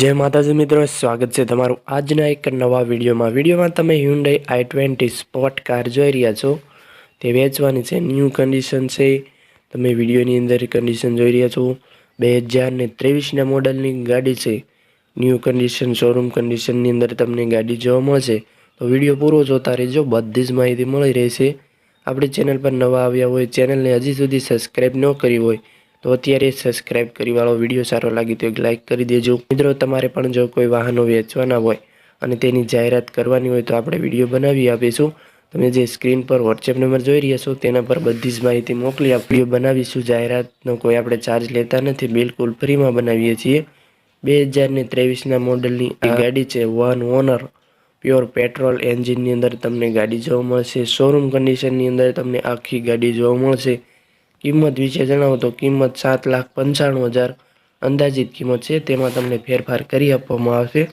જય માતાજી મિત્રો, સ્વાગત છે તમારું આજના એક નવા વિડીયોમાં. વિડીયોમાં તમે Hyundai i twenty Sportz car જોઈ રહ્યા છો. તે વેચવાની છે ન્યૂ કન્ડિશન છે. તમે વિડીયોની અંદર કન્ડિશન જોઈ રહ્યા છો. બે હજારને ત્રેવીસના મોડલની ગાડી છે. ન્યૂ કન્ડિશન શોરૂમ કન્ડિશનની અંદર તમને ગાડી જોવા મળશે. તો વીડિયો પૂરો જોતા રહેજો, બધી જ માહિતી મળી રહેશે. આપણી ચેનલ પર નવા આવ્યા હોય, ચેનલને હજી સુધી સબસ્ક્રાઈબ ન કરી હોય તો અત્યારે સબસ્ક્રાઇબ કરી વાળો વીડિયો સારો લાગે તો એક લાઇક કરી દેજો. મિત્રો, તમારે પણ જો કોઈ વાહનો વેચવાના હોય અને તેની જાહેરાત કરવાની હોય તો આપણે વીડિયો બનાવી આપીશું. તમે જે સ્ક્રીન પર વોટ્સએપ નંબર જોઈ રહ્યા છો તેના પર બધી જ માહિતી મોકલી આપ વીડિયો બનાવીશું. જાહેરાતનો કોઈ આપણે ચાર્જ લેતા નથી. બિલકુલ ફ્રીમાં બનાવીએ છીએ. બે હજારને ત્રેવીસના મોડલની આ ગાડી છે વન ઓનર પ્યોર પેટ્રોલ એન્જિનની અંદર તમને ગાડી જોવા મળશે. શોરૂમ કન્ડિશનની અંદર તમને આખી ગાડી જોવા મળશે. કિંમત વિશે જણાવો તો કિંમત સાત લાખ પંચાણું હજાર, અંદાજિત કિંમત છે. તેમાં તમને ફેરફાર કરી આપવામાં આવશે.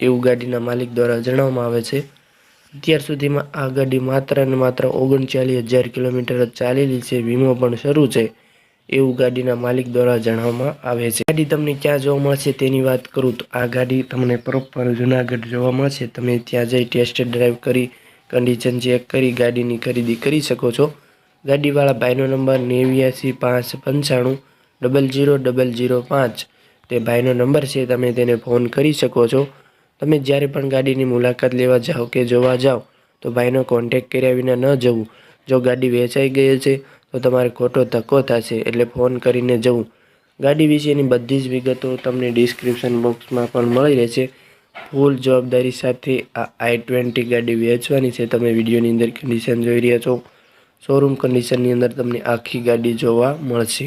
એવું ગાડીના માલિક દ્વારા જણાવવામાં આવે છે. અત્યાર સુધીમાં આ ગાડી માત્ર ને માત્ર ઓગણચાલીસ હજાર કિલોમીટર જ ચાલેલી છે. વીમો પણ શરૂ છે. એવું ગાડીના માલિક દ્વારા જણાવવામાં આવે છે. ગાડી તમને ક્યાં જોવા મળશે તેની વાત કરું તો આ ગાડી તમને પ્રોપર જુનાગઢ જોવા મળશે. તમે ત્યાં જઈ ટેસ્ટ ડ્રાઈવ કરી કન્ડિશન ચેક કરી, ગાડીની ખરીદી કરી શકો છો. ગાડીવાળા ભાઈનો નંબર નેવ્યાસી, પાંચ, પંચાણું ડબલ જીરો ડબલ જીરો પાંચ. તે ભાઈનો નંબર છે, તમે તેને ફોન કરી શકો છો. તમે જ્યારે પણ ગાડીની મુલાકાત લેવા જાઓ કે જોવા જાઓ, તો ભાઈનો કોન્ટેક કર્યા વિના ન જવું. જો ગાડી વેચાઈ ગઈ છે, તો તમારે ખોટો ધક્કો થશે, એટલે ફોન કરીને જવું. ગાડી વિશેની બધી જ વિગતો તમને ડિસ્ક્રિપ્શન બોક્સમાં પણ મળી રહેશે. ફૂલ જવાબદારી સાથે આ આઈ ટ્વેન્ટી ગાડી વેચવાની છે. તમે વિડીયોની અંદર કન્ડિશન જોઈ રહ્યા છો. શોરૂમ કન્ડિશનની અંદર તમને આખી ગાડી જોવા મળશે.